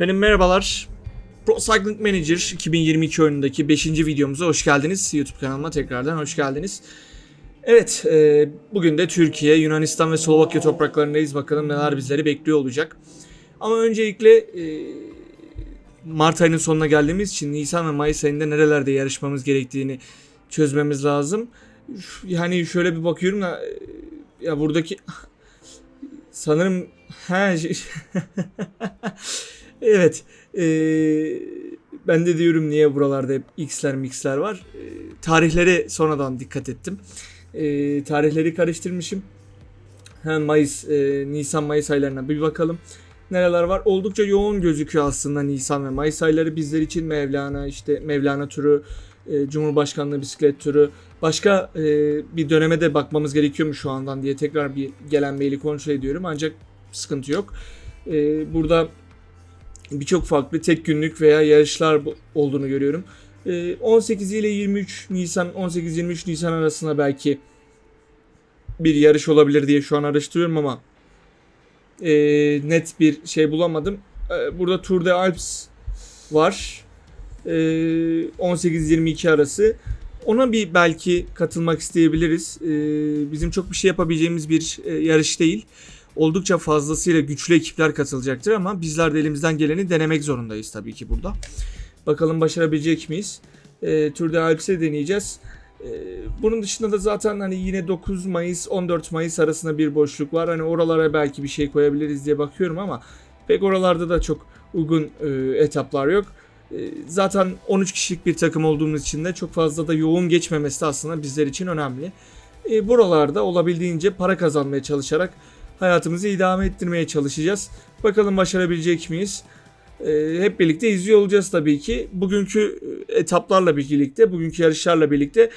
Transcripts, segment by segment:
Efendim merhabalar. Pro Cycling Manager 2022 oyunundaki 5. videomuza hoş geldiniz. YouTube kanalıma tekrardan hoş geldiniz. Evet, e, bugün de Türkiye, Yunanistan ve Slovakya topraklarındayız. Bakalım neler bizleri bekliyor olacak. Ama öncelikle e, Mart ayının sonuna geldiğimiz için Nisan ve Mayıs ayında nerelerde yarışmamız gerektiğini çözmemiz lazım. Yani şöyle bir bakıyorum da e, ya buradaki sanırım ha evet e, ben de diyorum niye buralarda hep x'ler mix'ler var. E, tarihlere sonradan dikkat ettim. E, tarihleri karıştırmışım. Hemen Mayıs, e, Nisan Mayıs aylarına bir bakalım. Nereler var? Oldukça yoğun gözüküyor aslında Nisan ve Mayıs ayları bizler için Mevlana işte Mevlana turu, e, Cumhurbaşkanlığı bisiklet turu. Başka e, bir döneme de bakmamız gerekiyor mu şu andan diye tekrar bir gelen maili kontrol ediyorum. Ancak sıkıntı yok. E, burada birçok farklı tek günlük veya yarışlar olduğunu görüyorum. E, 18 ile 23 Nisan, 18-23 Nisan arasında belki bir yarış olabilir diye şu an araştırıyorum ama e, net bir şey bulamadım. E, burada Tour de Alps var. E, 18-22 arası. Ona bir belki katılmak isteyebiliriz. Bizim çok bir şey yapabileceğimiz bir e, yarış değil. Oldukça fazlasıyla güçlü ekipler katılacaktır ama bizler de elimizden geleni denemek zorundayız tabii ki burada. Bakalım başarabilecek miyiz? E, Tour de Alps'e deneyeceğiz. E, bunun dışında da zaten hani yine 9 Mayıs 14 Mayıs arasında bir boşluk var. Hani oralara belki bir şey koyabiliriz diye bakıyorum ama pek oralarda da çok uygun e, etaplar yok. E, zaten 13 kişilik bir takım olduğumuz için de çok fazla da yoğun geçmemesi aslında bizler için önemli. E, buralarda olabildiğince para kazanmaya çalışarak hayatımızı idame ettirmeye çalışacağız. Bakalım başarabilecek miyiz? E, hep birlikte izliyor olacağız tabii ki. Bugünkü e, etaplarla birlikte, bugünkü yarışlarla birlikte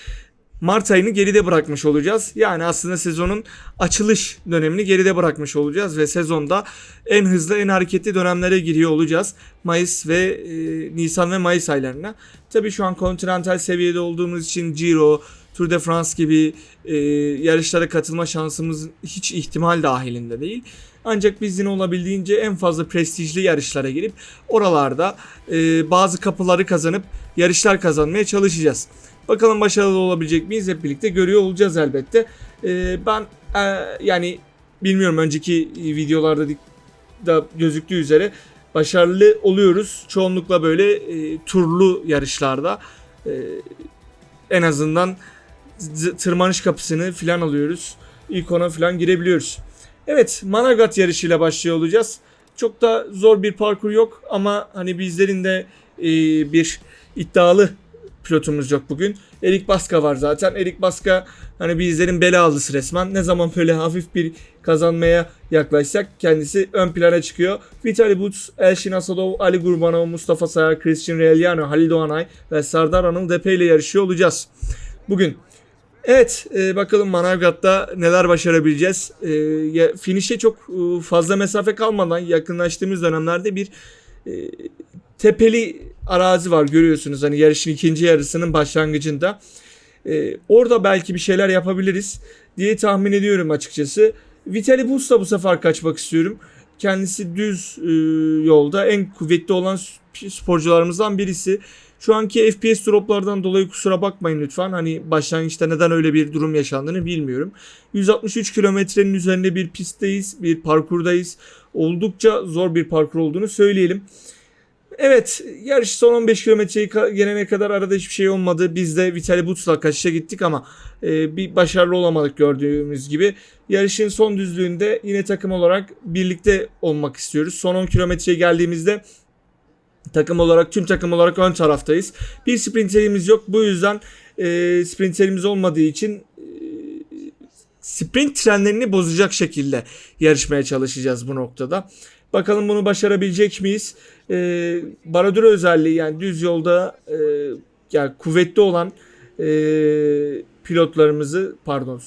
Mart ayını geride bırakmış olacağız. Yani aslında sezonun açılış dönemini geride bırakmış olacağız ve sezonda en hızlı en hareketli dönemlere giriyor olacağız. Mayıs ve e, Nisan ve Mayıs aylarına. Tabii şu an kontinental seviyede olduğumuz için Giro, Tour de France gibi e, yarışlara katılma şansımız hiç ihtimal dahilinde değil. Ancak biz yine olabildiğince en fazla prestijli yarışlara girip oralarda e, bazı kapıları kazanıp yarışlar kazanmaya çalışacağız. Bakalım başarılı olabilecek miyiz hep birlikte görüyor olacağız elbette. E, ben e, yani bilmiyorum önceki videolarda da gözüktüğü üzere başarılı oluyoruz. Çoğunlukla böyle e, turlu yarışlarda e, en azından tırmanış kapısını filan alıyoruz. İlk ona filan girebiliyoruz. Evet Manavgat yarışıyla başlıyor olacağız. Çok da zor bir parkur yok ama hani bizlerin de e, bir iddialı pilotumuz yok bugün. Erik Baska var zaten. Erik Baska hani bizlerin belalısı resmen. Ne zaman böyle hafif bir kazanmaya yaklaşsak kendisi ön plana çıkıyor. Vitali Buts, Elşin Asadov, Ali Gurbanov, Mustafa Sayar, Christian Reliano, Halil Doğanay ve Sardar Anıl Depe ile yarışıyor olacağız. Bugün Evet e, bakalım Manavgat'ta neler başarabileceğiz. E, ya, finish'e çok e, fazla mesafe kalmadan yakınlaştığımız dönemlerde bir e, tepeli arazi var görüyorsunuz. Hani yarışın ikinci yarısının başlangıcında. E, orada belki bir şeyler yapabiliriz diye tahmin ediyorum açıkçası. Vitali Bus'la bu sefer kaçmak istiyorum. Kendisi düz e, yolda en kuvvetli olan sporcularımızdan birisi. Şu anki FPS droplardan dolayı kusura bakmayın lütfen. Hani başlangıçta neden öyle bir durum yaşandığını bilmiyorum. 163 kilometrenin üzerinde bir pistteyiz, bir parkurdayız. Oldukça zor bir parkur olduğunu söyleyelim. Evet yarış son 15 kilometreyi gelene kadar arada hiçbir şey olmadı. Biz de Vitali Buts'la kaçışa gittik ama e, bir başarılı olamadık gördüğümüz gibi. Yarışın son düzlüğünde yine takım olarak birlikte olmak istiyoruz. Son 10 kilometreye geldiğimizde takım olarak tüm takım olarak ön taraftayız. Bir sprinterimiz yok. Bu yüzden e, sprinterimiz olmadığı için e, sprint trenlerini bozacak şekilde yarışmaya çalışacağız bu noktada. Bakalım bunu başarabilecek miyiz? E, Baradura özelliği yani düz yolda e, yani kuvvetli olan e, pilotlarımızı pardon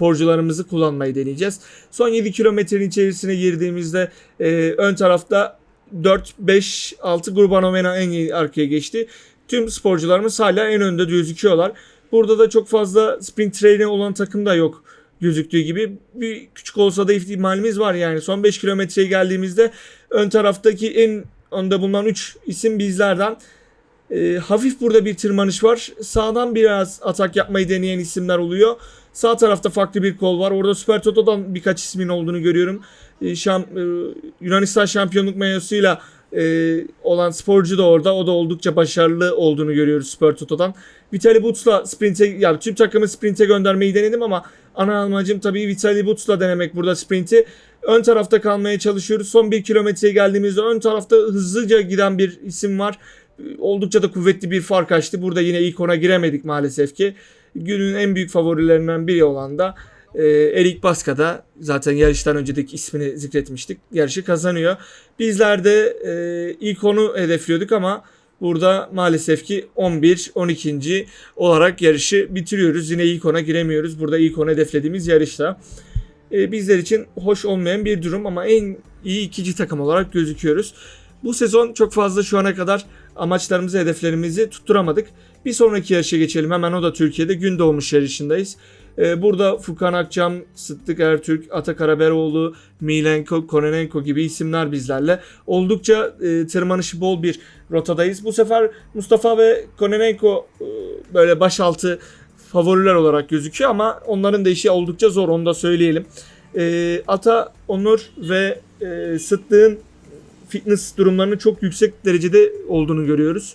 sporcularımızı kullanmayı deneyeceğiz. Son 7 kilometrenin içerisine girdiğimizde e, ön tarafta 4, 5, 6 Gurbanovena en arkaya geçti. Tüm sporcularımız hala en önde gözüküyorlar. Burada da çok fazla sprint train'i olan takım da yok gözüktüğü gibi. Bir küçük olsa da ihtimalimiz var yani. Son 5 kilometreye geldiğimizde ön taraftaki en önde bulunan 3 isim bizlerden. E, hafif burada bir tırmanış var. Sağdan biraz atak yapmayı deneyen isimler oluyor. Sağ tarafta farklı bir kol var. Orada Süper Toto'dan birkaç ismin olduğunu görüyorum. E, şam, e, Yunanistan şampiyonluk mayosuyla e, olan sporcu da orada. O da oldukça başarılı olduğunu görüyoruz Süper Toto'dan. Vitaly Butz'la sprinte, yani tüm takımı sprinte göndermeyi denedim ama ana amacım tabii Vitaly Butz'la denemek burada sprinti. Ön tarafta kalmaya çalışıyoruz. Son bir kilometreye geldiğimizde ön tarafta hızlıca giden bir isim var. Oldukça da kuvvetli bir fark açtı. Burada yine ilk ona giremedik maalesef ki. Günün en büyük favorilerinden biri olan da e, Erik Baska da zaten yarıştan önceki ismini zikretmiştik. Yarışı kazanıyor. Bizler de e, ilk onu hedefliyorduk ama burada maalesef ki 11-12. olarak yarışı bitiriyoruz. Yine ilk ona giremiyoruz. Burada ilk onu hedeflediğimiz yarışta. E, bizler için hoş olmayan bir durum ama en iyi ikinci takım olarak gözüküyoruz. Bu sezon çok fazla şu ana kadar amaçlarımızı, hedeflerimizi tutturamadık. Bir sonraki yarışa geçelim. Hemen o da Türkiye'de gün doğmuş yarışındayız. Ee, burada Furkan Akçam, Sıddık Ertürk, Ata Karaberoğlu, Milenko, Kononenko gibi isimler bizlerle. Oldukça e, tırmanışı bol bir rotadayız. Bu sefer Mustafa ve Kononenko e, böyle başaltı favoriler olarak gözüküyor ama onların da işi oldukça zor onu da söyleyelim. E, Ata, Onur ve e, Sıddık'ın fitness durumlarının çok yüksek derecede olduğunu görüyoruz.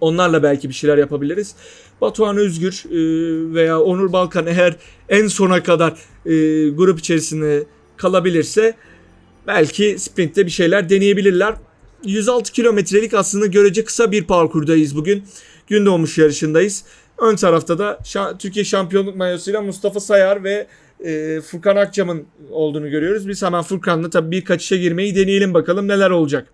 Onlarla belki bir şeyler yapabiliriz. Batuhan Özgür e, veya Onur Balkan eğer en sona kadar e, grup içerisinde kalabilirse belki sprintte bir şeyler deneyebilirler. 106 kilometrelik aslında görece kısa bir parkurdayız bugün. Gün doğmuş yarışındayız. Ön tarafta da Türkiye şampiyonluk mayosuyla Mustafa Sayar ve e, Furkan Akçam'ın olduğunu görüyoruz. Biz hemen Furkan'la tabii bir kaçışa girmeyi deneyelim bakalım neler olacak.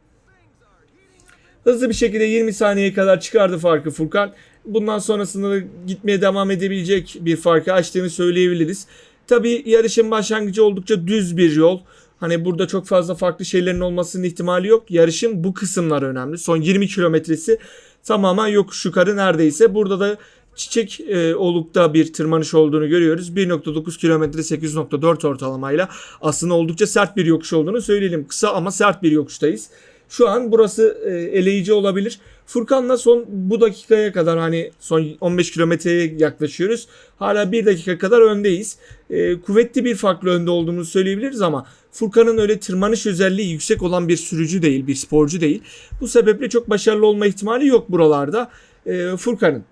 Hızlı bir şekilde 20 saniyeye kadar çıkardı farkı Furkan. Bundan sonrasında da gitmeye devam edebilecek bir farkı açtığını söyleyebiliriz. Tabii yarışın başlangıcı oldukça düz bir yol. Hani burada çok fazla farklı şeylerin olmasının ihtimali yok. Yarışın bu kısımları önemli. Son 20 kilometresi tamamen yokuş yukarı neredeyse. Burada da Çiçek e, olukta bir tırmanış olduğunu görüyoruz. 1.9 kilometre 8.4 ortalamayla aslında oldukça sert bir yokuş olduğunu söyleyelim. Kısa ama sert bir yokuştayız. Şu an burası e, eleyici olabilir. Furkan'la son bu dakikaya kadar hani son 15 kilometreye yaklaşıyoruz. Hala bir dakika kadar öndeyiz. E, kuvvetli bir farklı önde olduğumuzu söyleyebiliriz ama Furkan'ın öyle tırmanış özelliği yüksek olan bir sürücü değil, bir sporcu değil. Bu sebeple çok başarılı olma ihtimali yok buralarda e, Furkan'ın.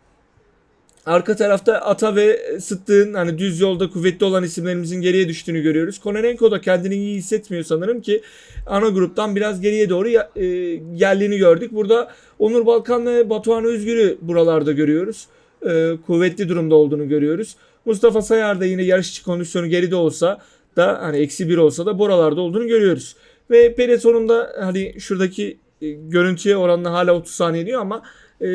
Arka tarafta Ata ve Sıddık'ın hani düz yolda kuvvetli olan isimlerimizin geriye düştüğünü görüyoruz. Kononenko da kendini iyi hissetmiyor sanırım ki ana gruptan biraz geriye doğru e, geldiğini gördük. Burada Onur Balkan ve Batuhan Özgür'ü buralarda görüyoruz. E, kuvvetli durumda olduğunu görüyoruz. Mustafa Sayar da yine yarışçı kondisyonu geride olsa da hani eksi bir olsa da buralarda olduğunu görüyoruz. Ve Peloton'un da hani şuradaki e, görüntüye oranla hala 30 saniye diyor ama e,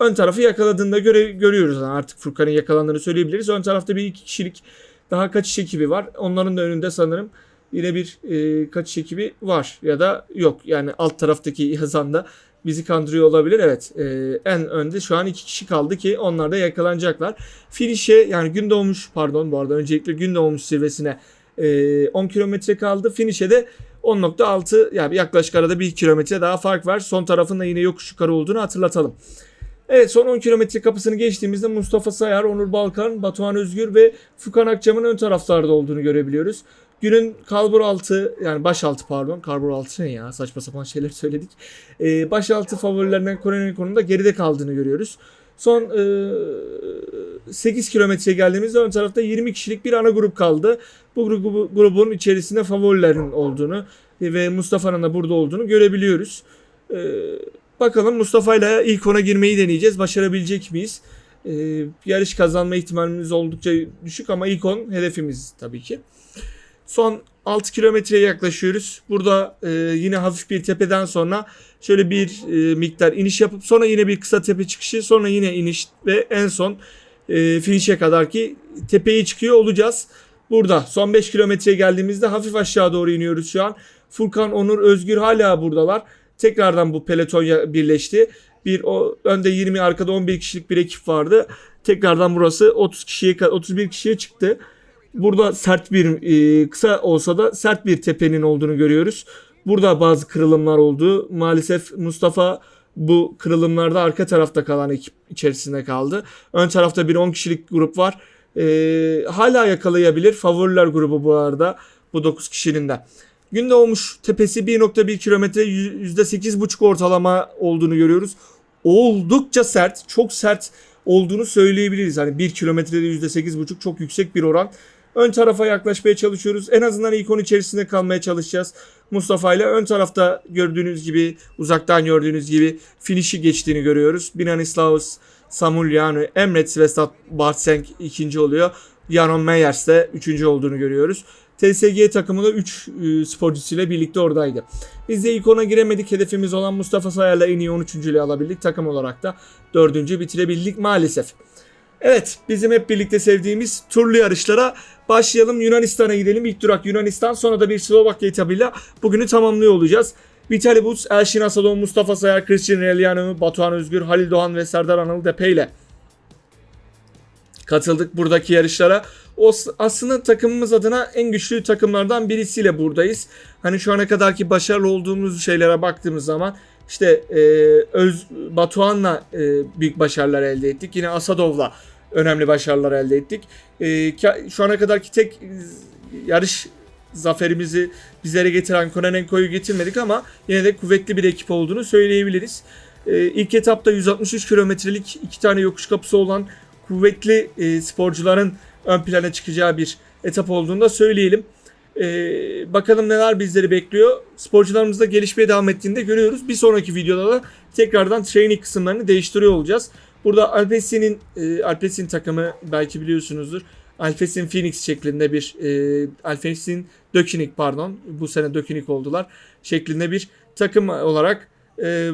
ön tarafı yakaladığında göre, görüyoruz artık Furkan'ın yakalandığını söyleyebiliriz. Ön tarafta bir iki kişilik daha kaçış ekibi var. Onların da önünde sanırım yine bir e, kaçış ekibi var ya da yok. Yani alt taraftaki yazanda bizi kandırıyor olabilir. Evet e, en önde şu an iki kişi kaldı ki onlar da yakalanacaklar. Finish'e yani gün doğmuş pardon bu arada öncelikle gün doğmuş zirvesine e, 10 kilometre kaldı. Finish'e de 10.6 yani yaklaşık arada 1 kilometre daha fark var. Son tarafında yine yokuş yukarı olduğunu hatırlatalım. Evet son 10 kilometre kapısını geçtiğimizde Mustafa Sayar, Onur Balkan, Batuhan Özgür ve Furkan Akçam'ın ön taraflarda olduğunu görebiliyoruz. Günün kalbur altı yani baş altı pardon kalbur altı ne ya saçma sapan şeyler söyledik. Ee, baş altı favorilerinden Kore'nin da geride kaldığını görüyoruz. Son e, 8 kilometreye geldiğimizde ön tarafta 20 kişilik bir ana grup kaldı. Bu grubu, grubun içerisinde favorilerin olduğunu ve Mustafa'nın da burada olduğunu görebiliyoruz. Ee, bakalım Mustafa ile ilk ona girmeyi deneyeceğiz. Başarabilecek miyiz? Ee, yarış kazanma ihtimalimiz oldukça düşük ama ilk 10 hedefimiz tabii ki. Son 6 kilometreye yaklaşıyoruz. Burada e, yine hafif bir tepeden sonra şöyle bir e, miktar iniş yapıp sonra yine bir kısa tepe çıkışı sonra yine iniş ve en son e, finish'e kadar ki tepeye çıkıyor olacağız. Burada son 5 kilometreye geldiğimizde hafif aşağı doğru iniyoruz şu an. Furkan, Onur, Özgür hala buradalar. Tekrardan bu peloton birleşti. Bir o önde 20 arkada 11 kişilik bir ekip vardı. Tekrardan burası 30 kişiye 31 kişiye çıktı. Burada sert bir e, kısa olsa da sert bir tepenin olduğunu görüyoruz. Burada bazı kırılımlar oldu. Maalesef Mustafa bu kırılımlarda arka tarafta kalan ekip içerisinde kaldı. Ön tarafta bir 10 kişilik grup var. Ee, hala yakalayabilir. Favoriler grubu bu arada. Bu 9 kişinin de. Gündoğmuş tepesi 1.1 kilometre %8.5 ortalama olduğunu görüyoruz. Oldukça sert, çok sert olduğunu söyleyebiliriz. Hani 1 kilometrede %8.5 çok yüksek bir oran. Ön tarafa yaklaşmaya çalışıyoruz. En azından ilk 10 içerisinde kalmaya çalışacağız. Mustafa ile ön tarafta gördüğünüz gibi, uzaktan gördüğünüz gibi finişi geçtiğini görüyoruz. Binanislaus, Samulianu, Emrets ve Stad Bartsenk ikinci oluyor. Jaron Meyers de üçüncü olduğunu görüyoruz. TSG takımı da 3 sporcusuyla birlikte oradaydı. Biz de ilk ona giremedik. Hedefimiz olan Mustafa Sayar'la en iyi 13. ile alabildik. Takım olarak da 4. bitirebildik maalesef. Evet bizim hep birlikte sevdiğimiz turlu yarışlara başlayalım. Yunanistan'a gidelim. İlk durak Yunanistan sonra da bir Slovakya etabıyla bugünü tamamlıyor olacağız. Vitali Buts, Elşin Asadon, Mustafa Sayar, Christian Reliano, Batuhan Özgür, Halil Doğan ve Serdar Anıl Depe ile katıldık buradaki yarışlara. O aslında takımımız adına en güçlü takımlardan birisiyle buradayız. Hani şu ana kadarki başarılı olduğumuz şeylere baktığımız zaman işte e, Öz Batuhan'la e, büyük başarılar elde ettik. Yine Asadov'la önemli başarılar elde ettik. E, şu ana kadarki tek yarış zaferimizi bizlere getiren Kononenko'yu getirmedik ama yine de kuvvetli bir ekip olduğunu söyleyebiliriz. E, ilk etapta 163 kilometrelik iki tane yokuş kapısı olan kuvvetli e, sporcuların ön plana çıkacağı bir etap olduğunu da söyleyelim. Ee, bakalım neler bizleri bekliyor. Sporcularımız da gelişmeye devam ettiğinde görüyoruz. Bir sonraki videoda da tekrardan training kısımlarını değiştiriyor olacağız. Burada Alpesi'nin e, Alpesi'nin takımı belki biliyorsunuzdur. Alpes'in Phoenix şeklinde bir e, Alpes'in Dökinik pardon bu sene Dökinik oldular şeklinde bir takım olarak e,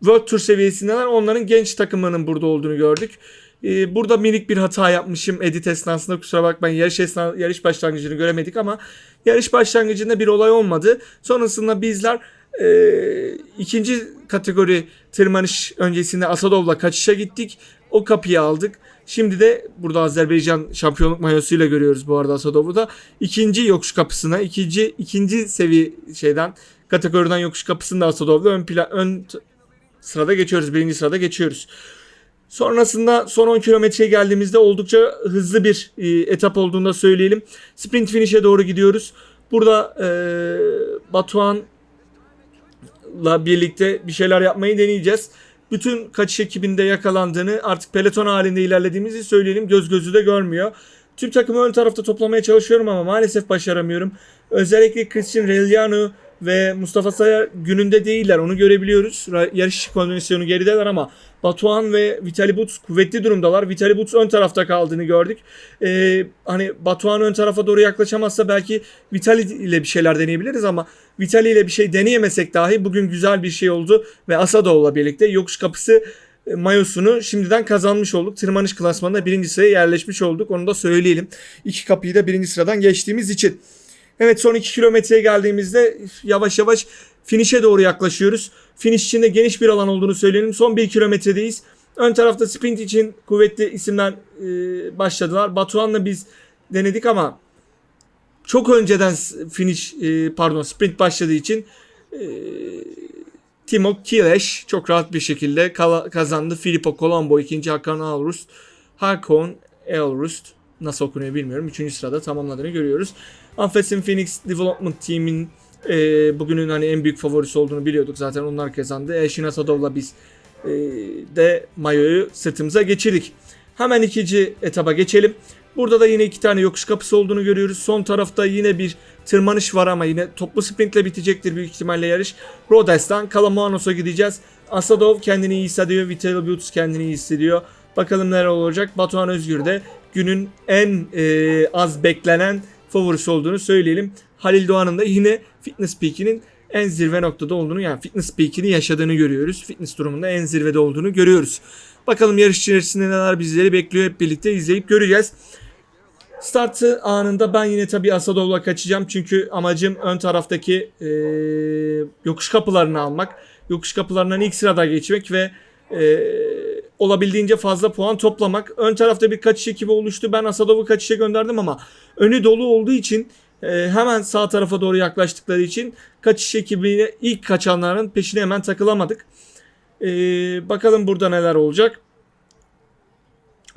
World Tour seviyesindeler. Onların genç takımının burada olduğunu gördük. Ee, burada minik bir hata yapmışım edit esnasında kusura bakmayın. Yarış, esna, yarış başlangıcını göremedik ama yarış başlangıcında bir olay olmadı. Sonrasında bizler e, ikinci kategori tırmanış öncesinde Asadov'la kaçışa gittik. O kapıyı aldık. Şimdi de burada Azerbaycan şampiyonluk mayosuyla görüyoruz bu arada Asadov'u da. ikinci yokuş kapısına, ikinci ikinci seviye şeyden kategoriden yokuş kapısında Asadov'la ön plan ön sırada geçiyoruz. Birinci sırada geçiyoruz. Sonrasında son 10 kilometreye geldiğimizde oldukça hızlı bir e, etap olduğunu da söyleyelim. Sprint finish'e doğru gidiyoruz. Burada e, Batuhan'la birlikte bir şeyler yapmayı deneyeceğiz. Bütün kaçış ekibinde yakalandığını artık peloton halinde ilerlediğimizi söyleyelim. Göz gözü de görmüyor. Tüm takımı ön tarafta toplamaya çalışıyorum ama maalesef başaramıyorum. Özellikle Christian Reliano ve Mustafa Sayar gününde değiller onu görebiliyoruz. Yarış kondisyonu gerideler ama Batuhan ve Vitali Buts kuvvetli durumdalar. Vitali Buts ön tarafta kaldığını gördük. Ee, hani Batuhan ön tarafa doğru yaklaşamazsa belki Vitali ile bir şeyler deneyebiliriz ama Vitali ile bir şey deneyemesek dahi bugün güzel bir şey oldu ve Asadov'la birlikte yokuş kapısı e, mayosunu şimdiden kazanmış olduk. Tırmanış klasmanında birinci sıraya yerleşmiş olduk. Onu da söyleyelim. İki kapıyı da birinci sıradan geçtiğimiz için. Evet son 2 kilometreye geldiğimizde yavaş yavaş finish'e doğru yaklaşıyoruz. Finish için de geniş bir alan olduğunu söyleyelim. Son 1 kilometredeyiz. Ön tarafta sprint için kuvvetli isimler e, başladılar. Batuhan'la biz denedik ama çok önceden finish e, pardon sprint başladığı için e, Timo Kileş çok rahat bir şekilde kazandı. Filippo Colombo ikinci Hakan Alrust. Hakon Elrust nasıl okunuyor bilmiyorum. Üçüncü sırada tamamladığını görüyoruz. Anfesin Phoenix Development Team'in e, bugünün hani en büyük favorisi olduğunu biliyorduk zaten onlar kazandı. Elşin Asadov'la biz e, de mayoyu sırtımıza geçirdik. Hemen ikinci etaba geçelim. Burada da yine iki tane yokuş kapısı olduğunu görüyoruz. Son tarafta yine bir tırmanış var ama yine toplu sprintle bitecektir büyük ihtimalle yarış. Rodes'tan Kalamoanos'a gideceğiz. Asadov kendini iyi hissediyor. Vital Buttes kendini iyi hissediyor. Bakalım neler olacak. Batuhan Özgür de günün en e, az beklenen favorisi olduğunu söyleyelim. Halil Doğan'ın da yine fitness peak'inin en zirve noktada olduğunu yani fitness peak'ini yaşadığını görüyoruz. Fitness durumunda en zirvede olduğunu görüyoruz. Bakalım yarış içerisinde neler bizleri bekliyor hep birlikte izleyip göreceğiz. Startı anında ben yine tabii Asadov'la kaçacağım. Çünkü amacım ön taraftaki e, yokuş kapılarını almak. Yokuş kapılarından ilk sırada geçmek ve e, olabildiğince fazla puan toplamak. Ön tarafta bir kaçış ekibi oluştu. Ben Asadov'u kaçışa gönderdim ama önü dolu olduğu için e, hemen sağ tarafa doğru yaklaştıkları için kaçış ekibine ilk kaçanların peşine hemen takılamadık. E, bakalım burada neler olacak.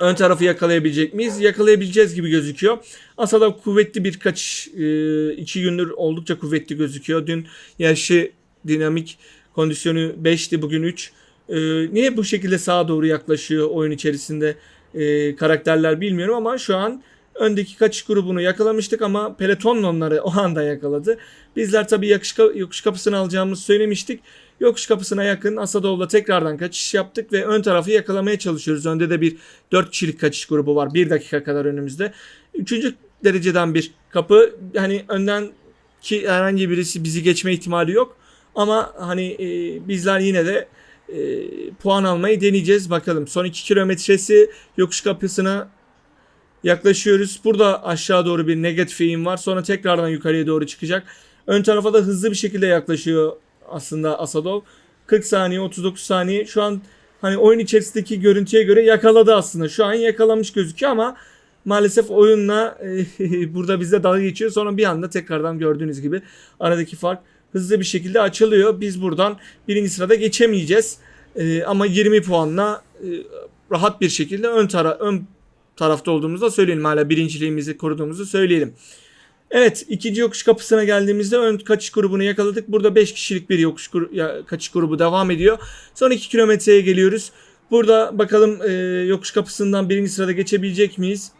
Ön tarafı yakalayabilecek miyiz? Yakalayabileceğiz gibi gözüküyor. Asada kuvvetli bir kaçış. e, iki gündür oldukça kuvvetli gözüküyor. Dün yarışı dinamik kondisyonu 5'ti bugün 3. E, niye bu şekilde sağa doğru yaklaşıyor oyun içerisinde e, karakterler bilmiyorum ama şu an öndeki kaçış grubunu yakalamıştık ama peloton onları o anda yakaladı. Bizler tabii yakış, yokuş kapısını alacağımızı söylemiştik. Yokuş kapısına yakın Asadov'la tekrardan kaçış yaptık ve ön tarafı yakalamaya çalışıyoruz. Önde de bir 4 kişilik kaçış grubu var. 1 dakika kadar önümüzde. Üçüncü dereceden bir kapı. Hani önden ki herhangi birisi bizi geçme ihtimali yok. Ama hani e, bizler yine de e, puan almayı deneyeceğiz. Bakalım son 2 kilometresi yokuş kapısına yaklaşıyoruz. Burada aşağı doğru bir negatif eğim var. Sonra tekrardan yukarıya doğru çıkacak. Ön tarafa da hızlı bir şekilde yaklaşıyor aslında Asadov. 40 saniye 39 saniye şu an hani oyun içerisindeki görüntüye göre yakaladı aslında. Şu an yakalamış gözüküyor ama maalesef oyunla e, burada bizde dalga geçiyor. Sonra bir anda tekrardan gördüğünüz gibi aradaki fark hızlı bir şekilde açılıyor. Biz buradan birinci sırada geçemeyeceğiz. E, ama 20 puanla e, rahat bir şekilde ön tara ön tarafta olduğumuzu da söyleyelim. Hala birinciliğimizi koruduğumuzu söyleyelim. Evet ikinci yokuş kapısına geldiğimizde ön kaçış grubunu yakaladık. Burada 5 kişilik bir yokuş kaçış grubu devam ediyor. Son 2 kilometreye geliyoruz. Burada bakalım e, yokuş kapısından birinci sırada geçebilecek miyiz?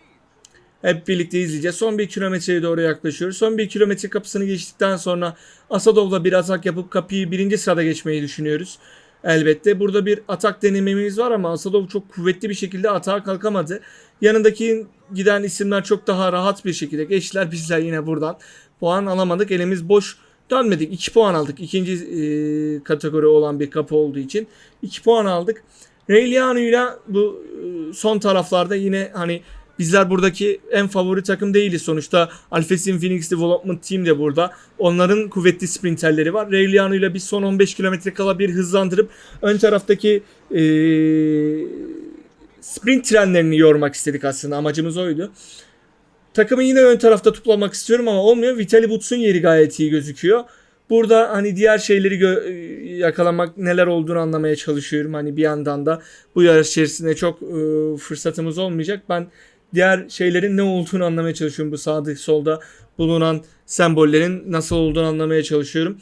Hep birlikte izleyeceğiz. Son bir kilometreye doğru yaklaşıyoruz. Son bir kilometre kapısını geçtikten sonra Asadov'la bir atak yapıp kapıyı birinci sırada geçmeyi düşünüyoruz. Elbette burada bir atak denememiz var ama Asadov çok kuvvetli bir şekilde atağa kalkamadı. Yanındaki giden isimler çok daha rahat bir şekilde geçtiler. Bizler yine buradan puan alamadık. Elimiz boş dönmedik. 2 puan aldık. İkinci e, kategori olan bir kapı olduğu için 2 puan aldık. Reylianu'yla bu e, son taraflarda yine hani bizler buradaki en favori takım değiliz sonuçta. Alphasin Phoenix Development Team de burada. Onların kuvvetli sprinterleri var. Reyliano ile biz son 15 kilometre kala bir hızlandırıp ön taraftaki e, sprint trenlerini yormak istedik aslında. Amacımız oydu. Takımı yine ön tarafta toplamak istiyorum ama olmuyor. Vitali Buts'un yeri gayet iyi gözüküyor. Burada hani diğer şeyleri yakalamak neler olduğunu anlamaya çalışıyorum. Hani bir yandan da bu yarış içerisinde çok e, fırsatımız olmayacak. Ben diğer şeylerin ne olduğunu anlamaya çalışıyorum. Bu sağda solda bulunan sembollerin nasıl olduğunu anlamaya çalışıyorum.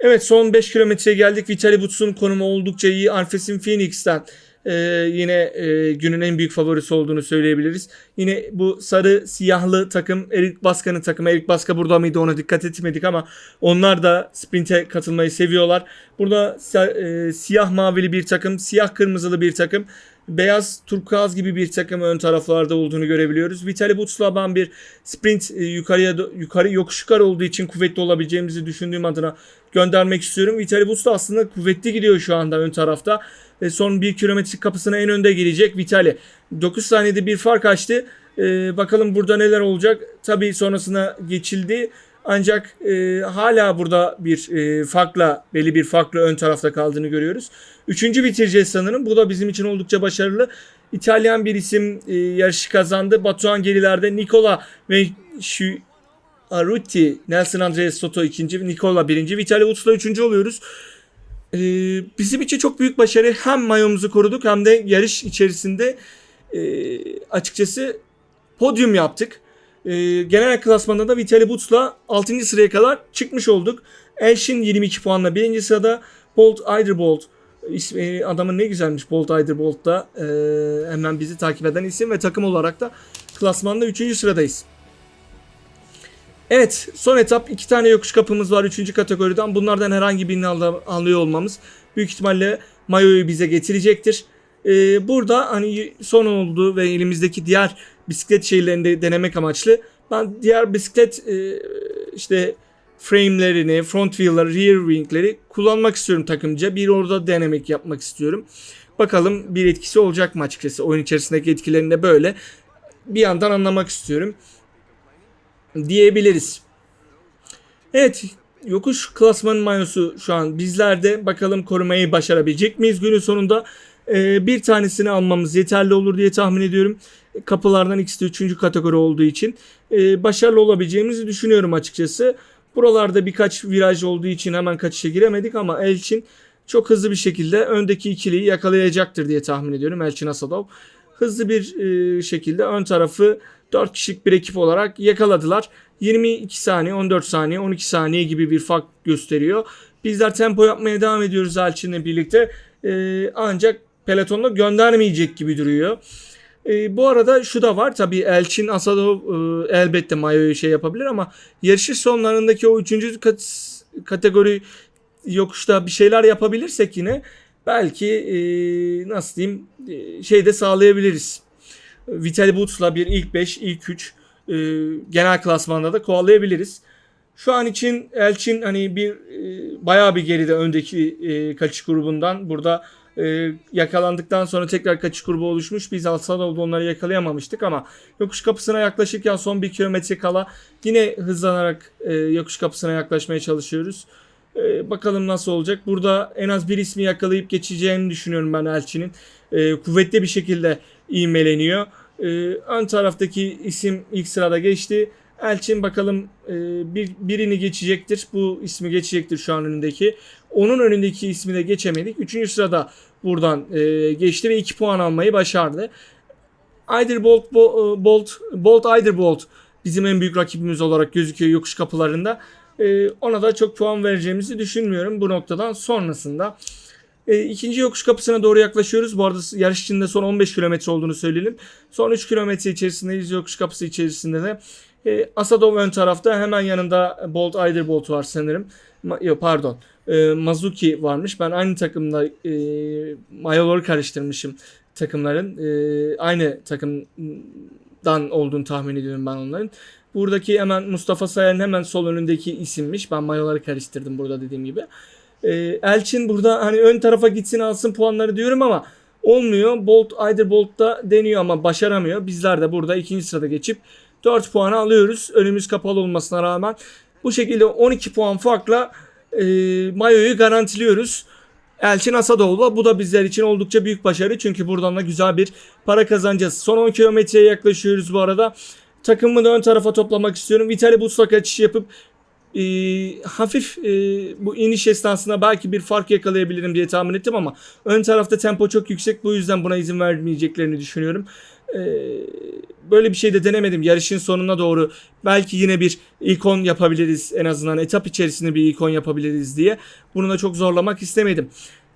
Evet son 5 kilometreye geldik. Vitali Buts'un konumu oldukça iyi. Alphasin Phoenix'ten e, yine e, günün en büyük favorisi olduğunu söyleyebiliriz. Yine bu sarı siyahlı takım Erik Baska'nın takımı. Erik Baska burada mıydı ona dikkat etmedik ama onlar da sprinte katılmayı seviyorlar. Burada e, siyah mavili bir takım, siyah kırmızılı bir takım. Beyaz turkuaz gibi bir takım ön taraflarda olduğunu görebiliyoruz. Vitali Buts'la ben bir sprint e, yukarıya yukarı yokuş yukarı olduğu için kuvvetli olabileceğimizi düşündüğüm adına göndermek istiyorum. Vitali Buts da aslında kuvvetli gidiyor şu anda ön tarafta. Ve son 1 kilometre kapısına en önde gelecek Vitali. 9 saniyede bir fark açtı. Ee, bakalım burada neler olacak. Tabii sonrasına geçildi. Ancak e, hala burada bir e, farkla, belli bir farkla ön tarafta kaldığını görüyoruz. Üçüncü bitireceğiz sanırım. Bu da bizim için oldukça başarılı. İtalyan bir isim e, yarışı kazandı. Batuhan gerilerde Nicola ve şu Aruti, Nelson Andreas Soto ikinci, Nicola birinci, Vitaly Uts'la üçüncü oluyoruz. Ee, bizim için çok büyük başarı. Hem mayomuzu koruduk hem de yarış içerisinde e, açıkçası podyum yaptık. E, genel klasmanda da Vitaly Buts'la 6. sıraya kadar çıkmış olduk. Elşin 22 puanla 1. sırada. Bolt Eiderbolt ismi adamın ne güzelmiş Bolt Eiderbolt da e, hemen bizi takip eden isim ve takım olarak da klasmanda 3. sıradayız. Evet son etap iki tane yokuş kapımız var 3. kategoriden. Bunlardan herhangi birini al- alıyor olmamız büyük ihtimalle mayoyu bize getirecektir. Ee, burada hani son oldu ve elimizdeki diğer bisiklet şeylerini de denemek amaçlı ben diğer bisiklet e, işte frame'lerini, front wheel'ları, rear wing'leri kullanmak istiyorum takımca. Bir orada denemek yapmak istiyorum. Bakalım bir etkisi olacak mı açıkçası. Oyun içerisindeki etkilerini de böyle bir yandan anlamak istiyorum diyebiliriz. Evet yokuş klasmanın mayosu şu an bizlerde. Bakalım korumayı başarabilecek miyiz günün sonunda? Ee, bir tanesini almamız yeterli olur diye tahmin ediyorum. Kapılardan ikisi de 3. kategori olduğu için e, başarılı olabileceğimizi düşünüyorum açıkçası. Buralarda birkaç viraj olduğu için hemen kaçışa giremedik ama Elçin çok hızlı bir şekilde öndeki ikiliyi yakalayacaktır diye tahmin ediyorum Elçin Asadov. Hızlı bir e, şekilde ön tarafı 4 kişilik bir ekip olarak yakaladılar. 22 saniye, 14 saniye, 12 saniye gibi bir fark gösteriyor. Bizler tempo yapmaya devam ediyoruz Elçin'le birlikte. E, ancak pelotonda göndermeyecek gibi duruyor. E, bu arada şu da var tabii Elçin Asadov e, elbette mayoyu şey yapabilir ama yarışın sonlarındaki o 3. Kat, kategori yokuşta bir şeyler yapabilirsek yine belki e, nasıl diyeyim e, şey de sağlayabiliriz. Vitaly Butz'la bir ilk 5, ilk 3 e, genel klasmanda da kovalayabiliriz. Şu an için Elçin hani bir e, bayağı bir geride öndeki e, kaçış grubundan. Burada e, yakalandıktan sonra tekrar kaçış grubu oluşmuş. Biz Alsadov'da onları yakalayamamıştık ama yokuş kapısına yaklaşırken son bir kilometre kala yine hızlanarak e, yokuş kapısına yaklaşmaya çalışıyoruz. E, bakalım nasıl olacak. Burada en az bir ismi yakalayıp geçeceğini düşünüyorum ben Elçin'in. E, kuvvetli bir şekilde ivmeleniyor. E, ön taraftaki isim ilk sırada geçti. Elçin bakalım e, bir, birini geçecektir. Bu ismi geçecektir şu an önündeki. Onun önündeki ismi de geçemedik. Üçüncü sırada buradan e, geçti ve 2 puan almayı başardı. Eiderbolt, Bo, Bolt, Bolt Eiderbolt bizim en büyük rakibimiz olarak gözüküyor yokuş kapılarında. E, ona da çok puan vereceğimizi düşünmüyorum bu noktadan sonrasında. E, ikinci yokuş kapısına doğru yaklaşıyoruz. Bu arada yarış içinde son 15 kilometre olduğunu söyleyelim. Son 3 kilometre içerisindeyiz yokuş kapısı içerisinde de. E, Asadov ön tarafta hemen yanında Bolt Eiderbolt var sanırım. Ma- pardon. E, Mazuki varmış. Ben aynı takımda e, mayoları karıştırmışım takımların. E, aynı takımdan olduğunu tahmin ediyorum ben onların. Buradaki hemen Mustafa Sayar'ın hemen sol önündeki isimmiş. Ben mayoları karıştırdım burada dediğim gibi. E, Elçin burada hani ön tarafa gitsin alsın puanları diyorum ama olmuyor. Bolt Eiderbolt da deniyor ama başaramıyor. Bizler de burada ikinci sırada geçip 4 puanı alıyoruz. Önümüz kapalı olmasına rağmen. Bu şekilde 12 puan farkla e, Mayo'yu garantiliyoruz. Elçin Asadov'la bu da bizler için oldukça büyük başarı. Çünkü buradan da güzel bir para kazanacağız. Son 10 kilometreye yaklaşıyoruz bu arada. Takımımı da ön tarafa toplamak istiyorum. Vitaly Butz'la kaçış yapıp e, hafif e, bu iniş esnasında belki bir fark yakalayabilirim diye tahmin ettim ama ön tarafta tempo çok yüksek. Bu yüzden buna izin vermeyeceklerini düşünüyorum. E, böyle bir şey de denemedim. Yarışın sonuna doğru belki yine bir ikon yapabiliriz en azından etap içerisinde bir ikon yapabiliriz diye. Bunu da çok zorlamak istemedim.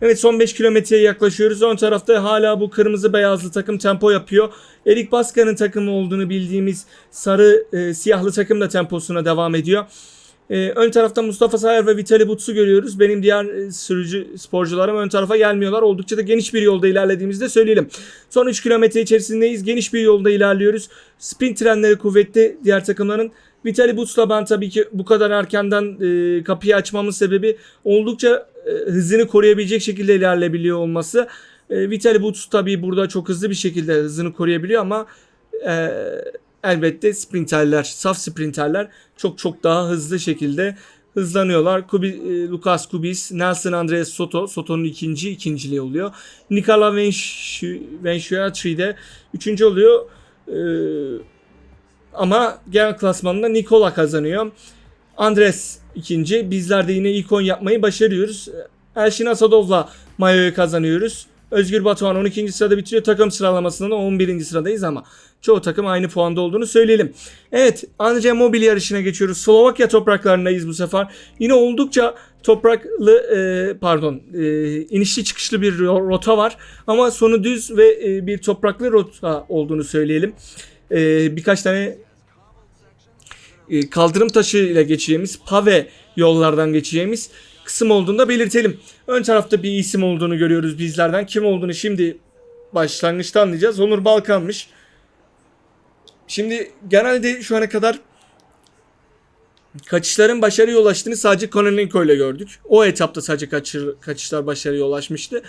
Evet son 5 kilometreye yaklaşıyoruz. Ön tarafta hala bu kırmızı beyazlı takım tempo yapıyor. Erik Baska'nın takımı olduğunu bildiğimiz sarı e, siyahlı takım da temposuna devam ediyor. Ee, ön tarafta Mustafa Sayar ve Vitali Butz'u görüyoruz. Benim diğer e, sürücü sporcularım ön tarafa gelmiyorlar. Oldukça da geniş bir yolda ilerlediğimizde söyleyelim. Son 3 kilometre içerisindeyiz. Geniş bir yolda ilerliyoruz. Spin trenleri kuvvetli diğer takımların. Vitali Butz'la ben tabii ki bu kadar erkenden e, kapıyı açmamın sebebi oldukça e, hızını koruyabilecek şekilde ilerleyebiliyor olması. E, Vitali Butz tabii burada çok hızlı bir şekilde hızını koruyabiliyor ama e, elbette sprinterler, saf sprinterler çok çok daha hızlı şekilde hızlanıyorlar. Kubi, e, Lucas Kubis, Nelson Andres Soto, Soto'nun ikinci ikinciliği oluyor. Nikola Venşuatri de üçüncü oluyor. E, ama genel klasmanında Nikola kazanıyor. Andres ikinci. Bizler de yine ikon yapmayı başarıyoruz. Elşin Asadov'la Mayo'yu kazanıyoruz. Özgür Batuhan 12. sırada bitiriyor. Takım sıralamasında da 11. sıradayız ama çoğu takım aynı puanda olduğunu söyleyelim. Evet Andre Mobil yarışına geçiyoruz. Slovakya topraklarındayız bu sefer. Yine oldukça topraklı e, pardon e, inişli çıkışlı bir rota var. Ama sonu düz ve e, bir topraklı rota olduğunu söyleyelim. E, birkaç tane e, kaldırım taşı ile geçeceğimiz pave yollardan geçeceğimiz kısım olduğunu da belirtelim. Ön tarafta bir isim olduğunu görüyoruz bizlerden. Kim olduğunu şimdi başlangıçta anlayacağız. Onur Balkan'mış. Şimdi genelde şu ana kadar kaçışların başarıya ulaştığını sadece Konolenko ile gördük. O etapta sadece kaçır, kaçışlar başarıya ulaşmıştı.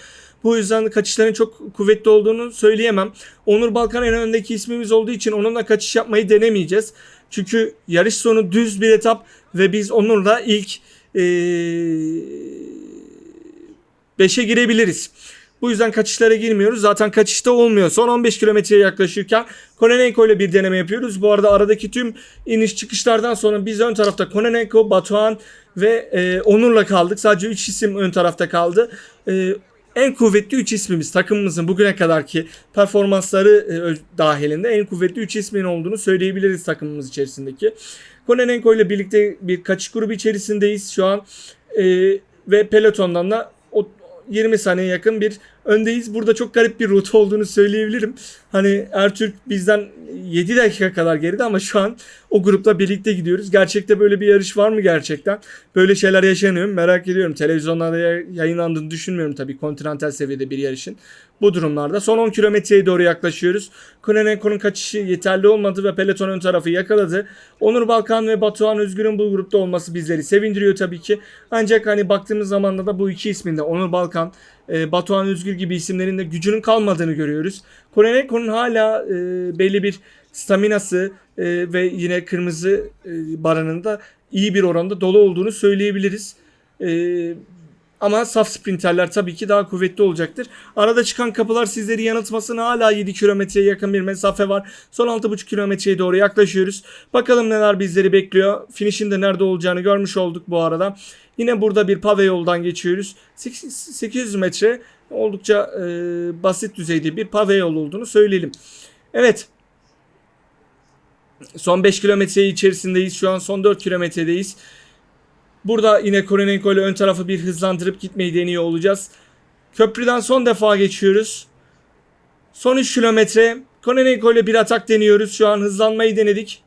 Bu yüzden kaçışların çok kuvvetli olduğunu söyleyemem. Onur Balkan en öndeki ismimiz olduğu için onunla kaçış yapmayı denemeyeceğiz. Çünkü yarış sonu düz bir etap ve biz Onur'la ilk 5'e girebiliriz. Bu yüzden kaçışlara girmiyoruz. Zaten kaçışta olmuyor. Son 15 kilometreye yaklaşırken Kononenko ile bir deneme yapıyoruz. Bu arada aradaki tüm iniş çıkışlardan sonra biz ön tarafta Kononenko, Batuhan ve e, Onur'la kaldık. Sadece 3 isim ön tarafta kaldı. E, en kuvvetli 3 ismimiz takımımızın bugüne kadarki performansları e, dahilinde en kuvvetli 3 ismin olduğunu söyleyebiliriz takımımız içerisindeki. Kononenko ile birlikte bir kaçış grubu içerisindeyiz şu an. E, ve pelotondan da o 20 saniye yakın bir öndeyiz. Burada çok garip bir rota olduğunu söyleyebilirim. Hani Ertürk bizden 7 dakika kadar geride ama şu an o grupla birlikte gidiyoruz. Gerçekte böyle bir yarış var mı gerçekten? Böyle şeyler yaşanıyor? Merak ediyorum. Televizyonlarda ya- yayınlandığını düşünmüyorum tabii kontinental seviyede bir yarışın. Bu durumlarda son 10 kilometreye doğru yaklaşıyoruz. Kononenko'nun kaçışı yeterli olmadı ve peloton ön tarafı yakaladı. Onur Balkan ve Batuhan Özgür'ün bu grupta olması bizleri sevindiriyor tabii ki. Ancak hani baktığımız zaman da bu iki isminde Onur Balkan, e, Batuhan Özgür gibi isimlerin de gücünün kalmadığını görüyoruz. Kononenko'nun hala e, belli bir staminası e, ve yine kırmızı e, baranın da iyi bir oranda dolu olduğunu söyleyebiliriz. E, ama saf sprinterler tabii ki daha kuvvetli olacaktır. Arada çıkan kapılar sizleri yanıltmasın. Hala 7 kilometreye yakın bir mesafe var. Son 6,5 kilometreye doğru yaklaşıyoruz. Bakalım neler bizleri bekliyor. Finish'in de nerede olacağını görmüş olduk bu arada. Yine burada bir pave yoldan geçiyoruz. 800 metre oldukça e, basit düzeyde bir pave yol olduğunu söyleyelim. Evet. Son 5 kilometre içerisindeyiz. Şu an son 4 kilometredeyiz. Burada yine Koronenko ile ön tarafı bir hızlandırıp gitmeyi deniyor olacağız. Köprüden son defa geçiyoruz. Son 3 kilometre. Koronenko ile bir atak deniyoruz. Şu an hızlanmayı denedik.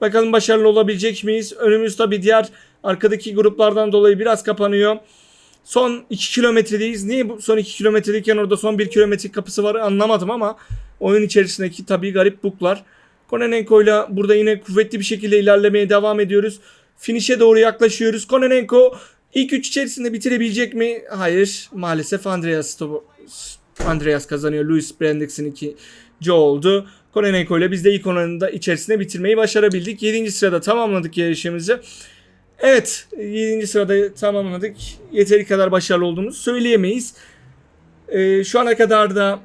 Bakalım başarılı olabilecek miyiz? Önümüz tabi diğer arkadaki gruplardan dolayı biraz kapanıyor. Son 2 kilometredeyiz. Niye bu son 2 kilometredeyken orada son 1 kilometre kapısı var anlamadım ama oyun içerisindeki tabii garip buklar. Kononenko ile burada yine kuvvetli bir şekilde ilerlemeye devam ediyoruz. Finish'e doğru yaklaşıyoruz. Kononenko ilk 3 içerisinde bitirebilecek mi? Hayır. Maalesef Andreas Andreas kazanıyor. Louis Brandix'in ikinci oldu. Kononenko ile biz de ilk onlarında içerisinde bitirmeyi başarabildik. 7. sırada tamamladık yarışımızı. Evet 7. sırada tamamladık. Yeteri kadar başarılı olduğumuzu söyleyemeyiz. Ee, şu ana kadar da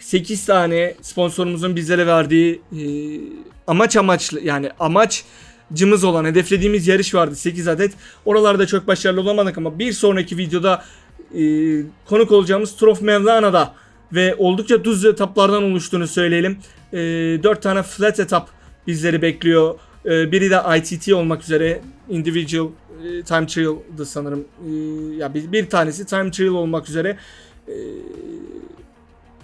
8 tane sponsorumuzun bizlere verdiği e, amaç amaçlı yani amacımız olan hedeflediğimiz yarış vardı 8 adet. Oralarda çok başarılı olamadık ama bir sonraki videoda e, konuk olacağımız Trof Mevlana'da ve oldukça düz etaplardan oluştuğunu söyleyelim. E, 4 tane flat etap bizleri bekliyor. E, biri de ITT olmak üzere individual e, time trial'dı sanırım. E, ya bir, bir tanesi time trial olmak üzere. E,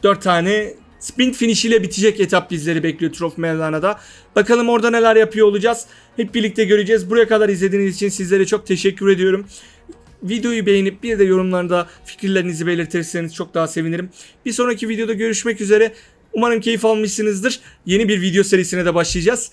4 tane sprint finish ile bitecek etap bizleri bekliyor Trof Mevlana'da. Bakalım orada neler yapıyor olacağız. Hep birlikte göreceğiz. Buraya kadar izlediğiniz için sizlere çok teşekkür ediyorum. Videoyu beğenip bir de yorumlarda fikirlerinizi belirtirseniz çok daha sevinirim. Bir sonraki videoda görüşmek üzere. Umarım keyif almışsınızdır. Yeni bir video serisine de başlayacağız.